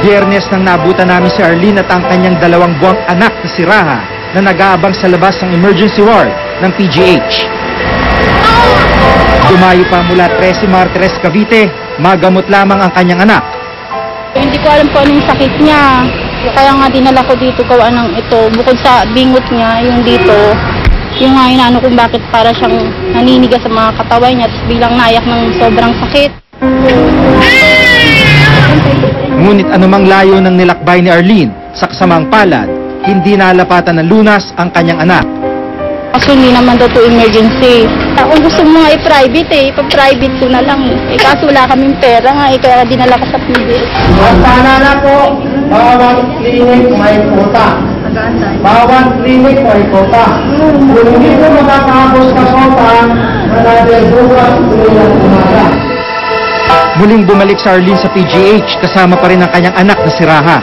Biyernes nang nabutan namin si Arlene at ang kanyang dalawang buwang anak na si Raha na nag-aabang sa labas ng emergency ward ng PGH. Dumayo pa mula 13 Martires, Cavite, magamot lamang ang kanyang anak. Hindi ko alam kung anong sakit niya. Kaya nga dinala ko dito gawa ng ito. Bukod sa bingot niya, yung dito, yung nga inaano kung bakit para siyang naniniga sa mga katawan niya, tapos biglang naiyak ng sobrang sakit. Ngunit anumang layo ng nilakbay ni Arlene sa kasamang palad, hindi nalapatan ng lunas ang kanyang anak. Kaso hindi naman daw to emergency. Kung gusto mo nga i-private eh, ipa-private ko na lang eh. Eh, Kaso wala kaming pera nga eh, kaya dinala ko sa PBS. Sana na po, bawat clinic may quota. Bawat clinic may quota. Kung hindi po makakapos sa quota, manadal bukas, tuloy umaga. Muling bumalik sa Arlene sa PGH kasama pa rin ang kanyang anak na si Raha.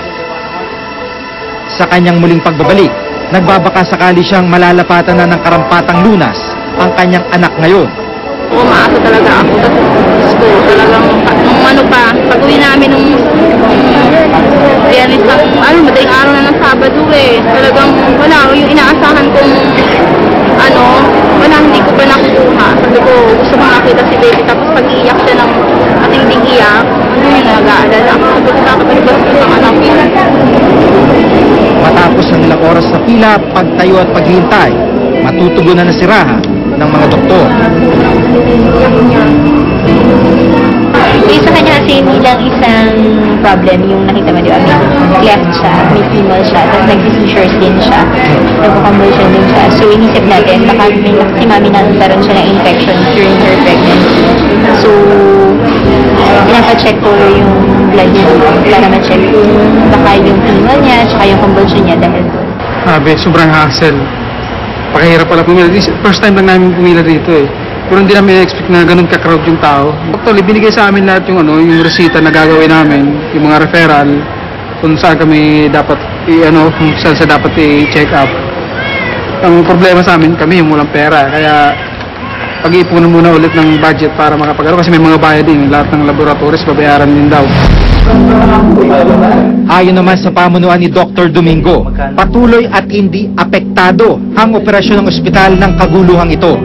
Sa kanyang muling pagbabalik, nagbabaka sakali siyang malalapatan na ng karampatang lunas ang kanyang anak ngayon. Umaasa talaga ako. Tapos ko talagang, nung ano pa, pag uwi namin nung Biyernes ng, ano, madaling araw na ng Sabado eh. Talagang wala, yung inaasahan kong, ano, wala, hindi ko pa nakukuha. Sabi ko, gusto ko makita si baby. Tapos pag iiyak siya ng matinding iyak, ano yun, nag-aalala ako. Sabi ko, kakabalik ba sa isang anak ko? Matapos ang pila, pagtayo at paghihintay, matutugunan na si Raha ng mga doktor. Yung sa kanya kasi nilang isang problem yung nakita mo, di ba? May cleft siya, may female siya, tapos nag-seizures din siya, nagko-convulsion din siya. So, inisip natin, baka may si mami na nagkaroon siya ng infection during her pregnancy. So, pinapacheck ko yung blood niya para ma-check kung baka yung female niya, tsaka yung convulsion niya dahil. Sabi, sobrang hassle. Pakahirap pala pumila. This- First time lang namin pumila dito eh. Pero hindi namin expect na ganun ka-crowd yung tao. Actually, binigay sa amin lahat yung ano, yung resita na gagawin namin, yung mga referral, kung saan kami dapat i ano, kung saan sa dapat i-check up. Ang problema sa amin, kami yung walang pera. Kaya pag-iipunan muna ulit ng budget para makapagano kasi may mga bayad din. Lahat ng laboratories babayaran din daw. Ayon naman sa pamunuan ni Dr. Domingo, patuloy at hindi apektado ang operasyon ng ospital ng kaguluhang ito.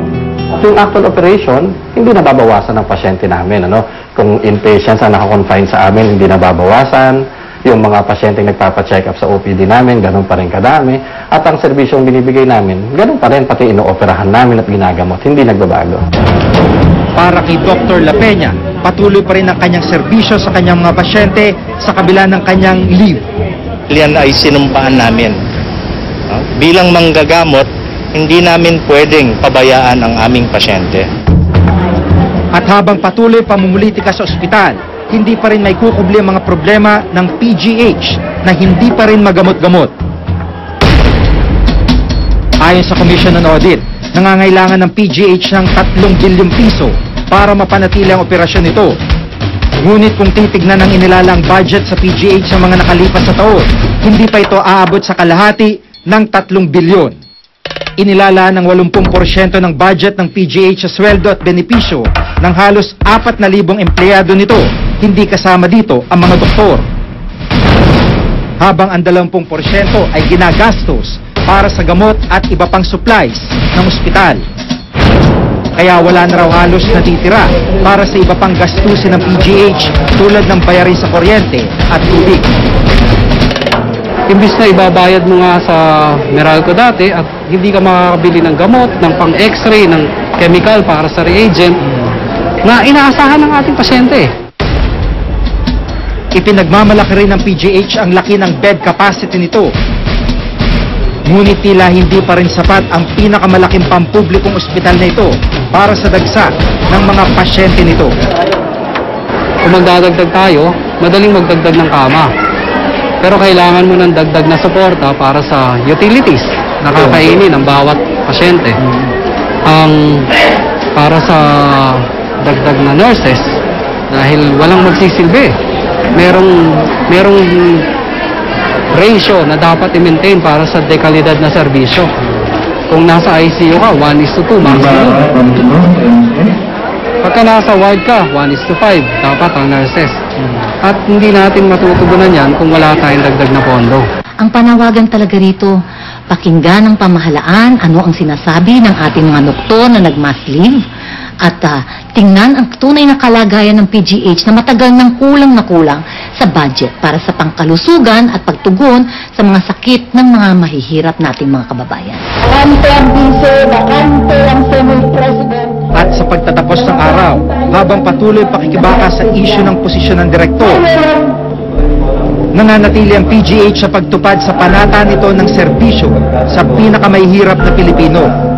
Yung actual operation, hindi nababawasan ng pasyente namin. Ano? Kung inpatients ang nakakonfine sa amin, hindi nababawasan. Yung mga pasyente nagpapacheck up sa OPD namin, ganun pa rin kadami. At ang serbisyong binibigay namin, ganun pa rin, pati inooperahan namin at ginagamot. Hindi nagbabago. Para kay Dr. La Peña, patuloy pa rin ang kanyang serbisyo sa kanyang mga pasyente sa kabila ng kanyang leave. yan ay sinumpaan namin. No? Bilang manggagamot, hindi namin pwedeng pabayaan ang aming pasyente. At habang patuloy pamumulitika sa ospital, hindi pa rin may kukubli ang mga problema ng PGH na hindi pa rin magamot-gamot. Ayon sa Commission on Audit, nangangailangan ng PGH ng 3 bilyong piso para mapanatili ang operasyon nito. Ngunit kung titignan ng inilalang budget sa PGH sa mga nakalipas na taon, hindi pa ito aabot sa kalahati ng 3 bilyon. Inilala ng 80% ng budget ng PGH sa sweldo at benepisyo ng halos 4,000 empleyado nito, hindi kasama dito ang mga doktor. Habang ang 20% ay ginagastos para sa gamot at iba pang supplies ng ospital. Kaya wala na raw halos natitira para sa iba pang gastusin ng PGH tulad ng bayarin sa kuryente at tubig. Imbis na ibabayad mo nga sa Meralco dati at hindi ka makakabili ng gamot, ng pang-x-ray, ng chemical para sa reagent, na inaasahan ng ating pasyente. Ipinagmamalaki rin ng PGH ang laki ng bed capacity nito. Ngunit tila hindi pa rin sapat ang pinakamalaking pampublikong ospital na ito para sa dagsa ng mga pasyente nito. Kung magdadagdag tayo, madaling magdagdag ng kama. Pero kailangan mo ng dagdag na suporta para sa utilities na kakainin ng bawat pasyente. Ang para sa dagdag na nurses, dahil walang magsisilbi, merong, merong ratio na dapat i-maintain para sa dekalidad na serbisyo. Kung nasa ICU ka, 1 is to 2 maximum. Pagka nasa ward ka, 1 is to 5, dapat ang nurses. At hindi natin matutugunan yan kung wala tayong dagdag na pondo. Ang panawagan talaga rito, pakinggan ng pamahalaan ano ang sinasabi ng ating mga doktor na nag-mass leave at ah, tingnan ang tunay na kalagayan ng PGH na matagal nang kulang na kulang sa budget para sa pangkalusugan at pagtugon sa mga sakit ng mga mahihirap nating mga kababayan. At sa pagtatapos ng araw, habang patuloy pakikibaka sa isyu ng posisyon ng direktor, nananatili ang PGH sa pagtupad sa panata nito ng serbisyo sa pinakamahihirap na Pilipino.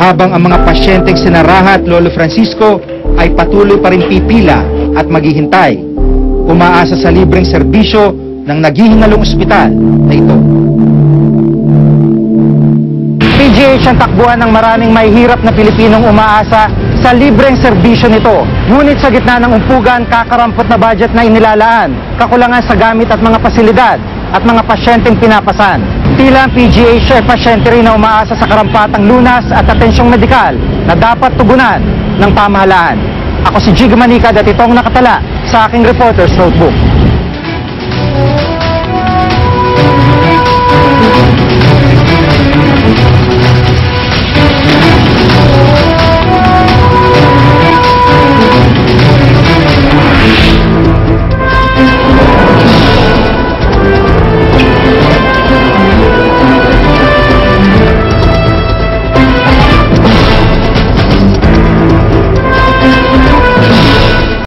Habang ang mga pasyenteng sinaraha at Lolo Francisco ay patuloy pa rin pipila at maghihintay, umaasa sa libreng serbisyo ng naghihingalong ospital na ito. PGH ang takbuhan ng maraming mahihirap na Pilipinong umaasa sa libreng serbisyo nito. Ngunit sa gitna ng umpugan, kakarampot na budget na inilalaan, kakulangan sa gamit at mga pasilidad, at mga pasyenteng pinapasan. Tila ang PGH ay pasyente rin na umaasa sa karampatang lunas at atensyong medikal na dapat tugunan ng pamahalaan. Ako si Jig Manika at itong nakatala sa aking reporter's notebook.